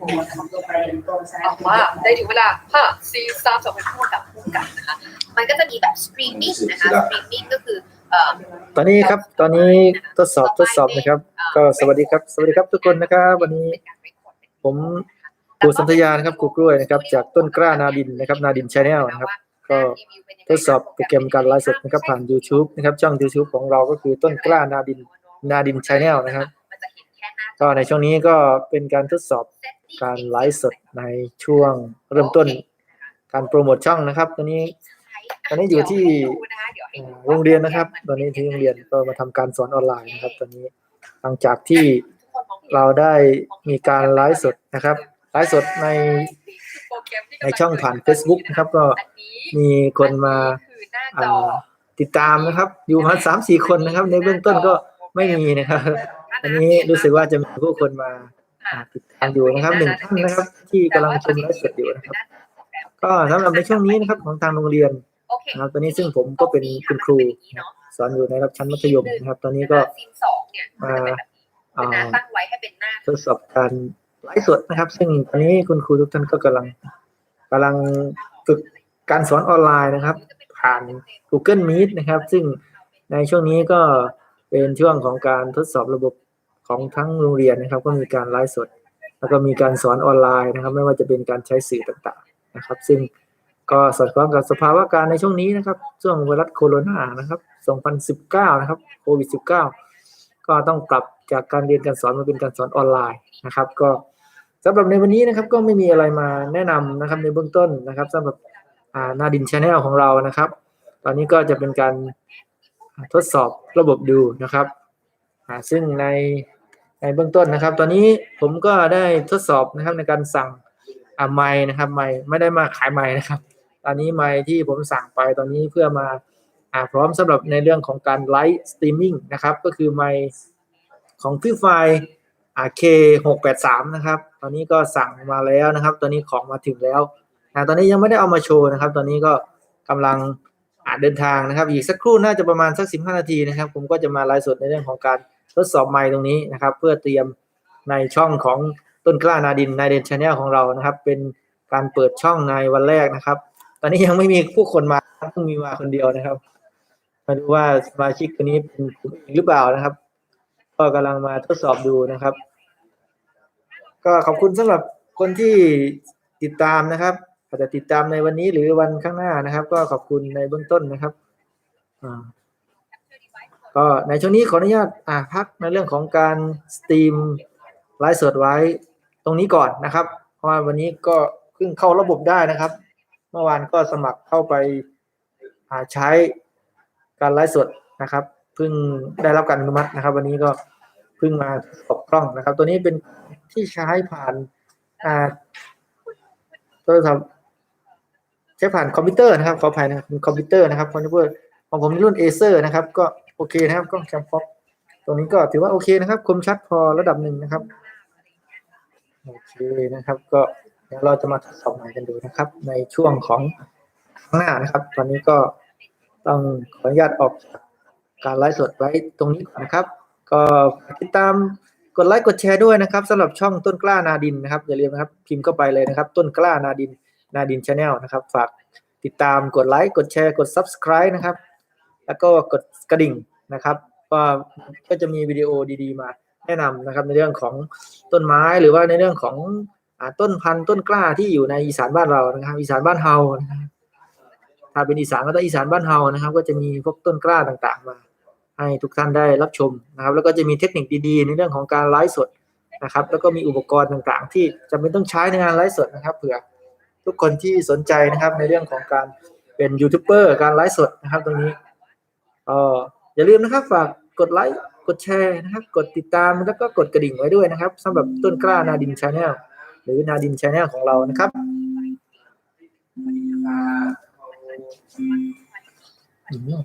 บอกว่าได้ถึงเวลาห้าสี่สามสองเป็นคู่กับคู่กันนะคะมันก็จะมีแบบสตรีมมิ่งนะคะสตรีมมิ่งก็คือเอ่อตอนนี้ครับตอนนี้ทดสอบทดสอบนะครับ ก็สวัสดีครับ สวัสดีครับทุกคนนะครับ วันนี้ผมครูสันทยานะครับครูกล้วยนะครับ จากต้นกล้านาดินนะครับ นาดินชาแนลนะครับ ก็ทดสอบโปรแกรมการไลฟ์สดนะครับผ่าน YouTube นะครับช่อง YouTube ของเราก็คือต้นกล้านาดินนาดินชาแนลนะครับก็ในช่วงนี้ก็เป็นการทดสอบ การไลฟ์สดในช่วงเริ่มต้นการโปรโมทช่องนะครับ ตอนนี้ ตอนนี้อยู่ที่อ่าโรงเรียนนะครับ ตอนนี้ที่โรงเรียนก็มาทำการสอนออนไลน์นะครับ ตอนนี้หลังจากที่เราได้มีการไลฟ์สดนะครับไลฟ์สดในในช่องผ่าน Facebook นะครับ ก็มีคนมาอ่าติดตามนะครับ อยู่ประมาณสามสี่คนนะครับ ในเบื้องต้นก็ไม่มีนะครับ อันนี้รู้สึกว่าจะมีผู้คนมาอ่า ติดตามอยู่นะครับหนึ่งท่านนะครับ ที่กำลังชมไลฟ์สดอยู่นะครับ ก็สำหรับในช่วงนี้นะครับของทางโรงเรียนนะครับตอนนี้ซึ่งผมก็เป็นคุณครูนะครับสอนอยู่ในระดับชั้นมัธยมนะครับ ตอนนี้ก็ซีนสองเนี่ยมันจะเป็นแบบนี้เป็นหน้าตั้งไว้ให้เป็นหน้าทดสอบการไลฟ์สดนะครับ ซึ่งตอนนี้คุณครูทุกท่านก็กำลังกำลังฝึกการสอนออนไลน์นะครับ ผ่าน Google Meet นะครับ ซึ่งในช่วงนี้ก็เป็นช่วงของการทดสอบระบบ ของทั้งโรงเรียนนะครับ ก็มีการไลฟ์สด แล้วก็มีการสอนออนไลน์นะครับ ไม่ว่าจะเป็นการใช้สื่อต่างๆนะครับ ซึ่งก็สอดคล้องกับสภาวะการในช่วงนี้นะครับ ช่วงไวรัสโคโรนานะครับ 2019 นะครับโควิด -19 ก็ต้องปรับจากการเรียนการสอนมาเป็นการสอนออนไลน์นะครับ ก็สำหรับในวันนี้นะครับก็ไม่มีอะไรมาแนะนำนะครับในเบื้องต้นนะครับสำหรับอ่านาดินชาแนลของเรานะครับ ตอนนี้ก็จะเป็นการทดสอบระบบดูนะครับซึ่งใน ในเบื้องต้นนะครับ ตอนนี้ผมก็ได้ทดสอบนะครับในการสั่งไม้นะครับไม้ไม่ได้มาขายไม้นะครับ ตอนนี้ไม้ที่ผมสั่งไปตอนนี้เพื่อมาอพร้อมสำหรับในเรื่องของการไลฟ์สตรีมมิ่งนะครับก็คือไม้ของฟิวไฟอ่า K หกแปดสามนะครับ ตอนนี้ก็สั่งมาแล้วนะครับ ตอนนี้ของมาถึงแล้วอ่ตอนนี้ยังไม่ได้เอามาโชว์นะครับ ตอนนี้ก็กำลังอ่าเดินทางนะครับ อีกสักครู่น่าจะประมาณสักสิบห้านาทีนะครับ ผมก็จะมาไลฟ์สดในเรื่องของการ ทดสอบไมค์ตรงนี้นะครับ เพื่อเตรียมในช่องของต้นกล้านาดินนาดินชาแนลของเรานะครับ เป็นการเปิดช่องในวันแรกนะครับ ตอนนี้ยังไม่มีผู้คนมาเพิ่งมีมาคนเดียวนะครับมาดูว่าสมาชิกคนนี้เป็นผมเองหรือเปล่านะครับ ก็กำลังมาทดสอบดูนะครับ ก็ขอบคุณสำหรับคนที่ติดตามนะครับอาจจะติดตามในวันนี้หรือวันข้างหน้านะครับ ก็ขอบคุณในเบื้องต้นนะครับอ่า ก็ในช่วงนี้ขออนุญาตอ่าพักในเรื่องของการสตรีมไลฟ์สดไว้ตรงนี้ก่อนนะครับ เพราะว่าวันนี้ก็เพิ่งเข้าระบบได้นะครับ เมื่อวานก็สมัครเข้าไปอ่าใช้การไลฟ์สดนะครับเพิ่งได้รับการอนุมัตินะครับ วันนี้ก็เพิ่งมาตกกล้องนะครับ ตัวนี้เป็นที่ใช้ผ่านอ่าโทรศัพท์ใช้ผ่านคอมพิวเตอร์นะครับขออภัยนะครับเป็นคอมพิวเตอร์นะครับคอมพิวเตอร์ของผมรุ่นเอเซอร์นะครับ ก็ โอเคนะครับกล้องแคมฟ็อกตรงนี้ก็ถือว่าโอเคนะครับ คมชัดพอระดับหนึ่งนะครับ โอเคนะครับ ก็เดี๋ยวเราจะมาทดสอบใหม่กันดูนะครับ ในช่วงของข้างหน้านะครับ ตอนนี้ก็ต้องขออนุญาตออกจากการไลฟ์สดไว้ตรงนี้ก่อนนะครับ ก็ติดตามกดไลค์กดแชร์ด้วยนะครับสำหรับช่องต้นกล้านาดินนะครับอย่าลืมนะครับ พิมพ์เข้าไปเลยนะครับ ต้นกล้านาดินนาดินชาแนลนะครับ ฝากติดตามกดไลค์กดแชร์กด subscribe นะครับ แล้วก็กดกระดิ่งนะครับก็ก็จะมีวิดีโอดีๆ มาแนะนำนะครับ ในเรื่องของต้นไม้หรือว่าในเรื่องของอต้นพันธุ์ต้นกล้าที่อยู่ในอีสานบ้านเรานะครับ อีสานบ้านเฮานะครับถ้าเป็นอีสานก็ต้องอีสานบ้านเฮานะครับ ก็จะมีพวกต้นกล้าต่างๆ มา ให้ทุกท่านได้รับชมนะครับ แล้วก็จะมีเทคนิคดีๆ ในเรื่องของการไลฟ์สดนะครับ แล้วก็มีอุปกรณ์ต่างๆ ที่จำเป็นต้องใช้ในงานไลฟ์สดนะครับเผื่อทุกคนที่สนใจนะครับในเรื่องของการเป็นยูทูบเบอร์การไลฟ์สดนะครับ ตรงนี้ ก็อย่าลืมนะครับฝากกดไลค์กดแชร์นะครับ กดติดตามแล้วก็กดกระดิ่งไว้ด้วยนะครับสำหรับต้นกล้านาดินชาแนลหรือนาดินชาแนลของเรานะครับอืม